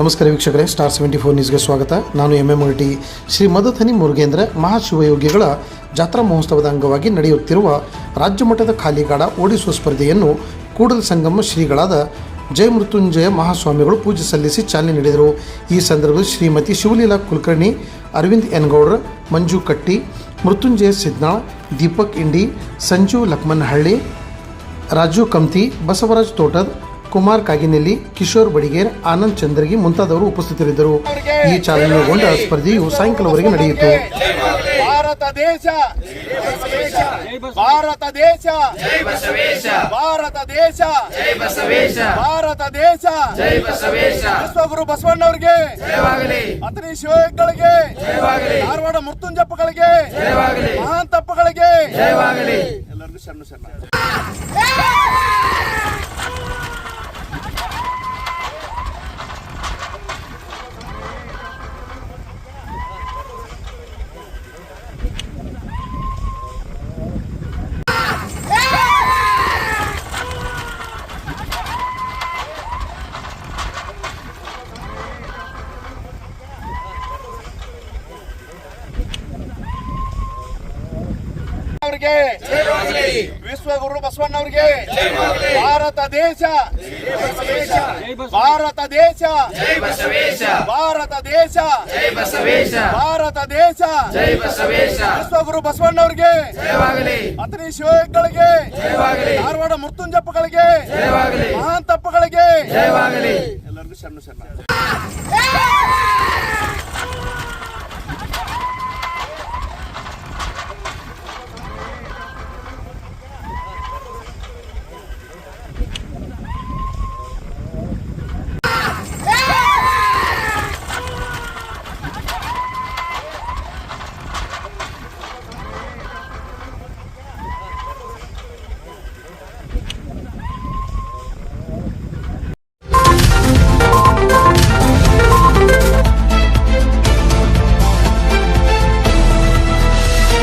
ನಮಸ್ಕಾರ ವೀಕ್ಷಕರೇ star seventy four ನ್ಯೂಸ್ಗೆ ಸ್ವಾಗತ. ನಾನು M M T Shri Madhudhani Murugendra ಮಹಾಶಿವಯೋಗಿಗಳ ಜಾತ್ರಾ ಮಹೋತ್ಸವದ ಅಂಗವಾಗಿ ನಡೆಯುತ್ತಿರುವ ರಾಜ್ಯ ಮಟ್ಟದ ಖಾಲಿಗಾಡ ಓಡಿಸುವ ಸ್ಪರ್ಧೆಯನ್ನು ಕೂಡಲ ಸಂಗಮ ಶ್ರೀಗಳಾದ ಜಯ ಮೃತ್ಯುಂಜಯ ಮಹಾಸ್ವಾಮಿಗಳು ಪೂಜೆ ಸಲ್ಲಿಸಿ ಚಾಲನೆ ನೀಡಿದರು. ಈ ಸಂದರ್ಭದಲ್ಲಿ ಶ್ರೀಮತಿ ಶಿವಲೀಲಾ ಕುಲಕರ್ಣಿ, ಅರವಿಂದ್ ಎನ್ಗೌಡ್ರ ಮಂಜು ಕಟ್ಟಿ, ಮೃತ್ಯುಂಜಯ ಸಿದ್ನಾಳ್, ದೀಪಕ್ ಇಂಡಿ, ಸಂಜು ಲಕ್ಮನಹಳ್ಳಿ, ರಾಜು ಕಮ್ತಿ, ಬಸವರಾಜ್ ತೋಟದ್ ಕುಮಾರ್ ಕಾಗಿನೆಲ್ಲಿ, ಕಿಶೋರ್ ಬಡಿಗೇರ್, ಆನಂದ್ ಚಂದ್ರಗಿ ಮುಂತಾದವರು ಉಪಸ್ಥಿತರಿದ್ದರು. ಈ ಚಾಲನೆಗೊಂಡ ಸ್ಪರ್ಧೆಯು ಸಾಯಂಕಾಲವರೆಗೆ ನಡೆಯಿತು. ಭಾರತ ದೇಶ! ಭಾರತ ದೇಶ! ಭಾರತ ದೇಶ! ಭಾರತ ದೇಶ! ವಿಶ್ವಗುರು ಬಸವಣ್ಣವ್ರಿಗೆ! ಅತನಿ ಶಿವಗಳಿಗೆ ಧಾರವಾಡ ಮೃತ್ಯುಂಜಪ್ಪಗಳಿಗೆ ಮಹಾಂತಪ್ಪಗಳಿಗೆ! ಎಲ್ಲರಿಗೂ ಸಣ್ಣ ಶರಣ. ಅವರಿಗೆ. ವಿಶ್ವಗುರು ಬಸವಣ್ಣವ್ರಿಗೆ ಭಾರತ ದೇಶ. ಭಾರತ ದೇಶ. ಭಾರತ ದೇಶ. ಭಾರತ ದೇಶ. ವಿಶ್ವಗುರು ಬಸವಣ್ಣವ್ರಿಗೆ ಅತನಿ ಶಿವಗಳಿಗೆ ಧಾರವಾಡ ಮೃತ್ಯುಂಜಪ್ಪಗಳಿಗೆ ಮಹಾಂತಪ್ಪಗಳಿಗೆ. ಎಲ್ಲರಿಗೂ ಸಣ್ಣ ಶರಣ.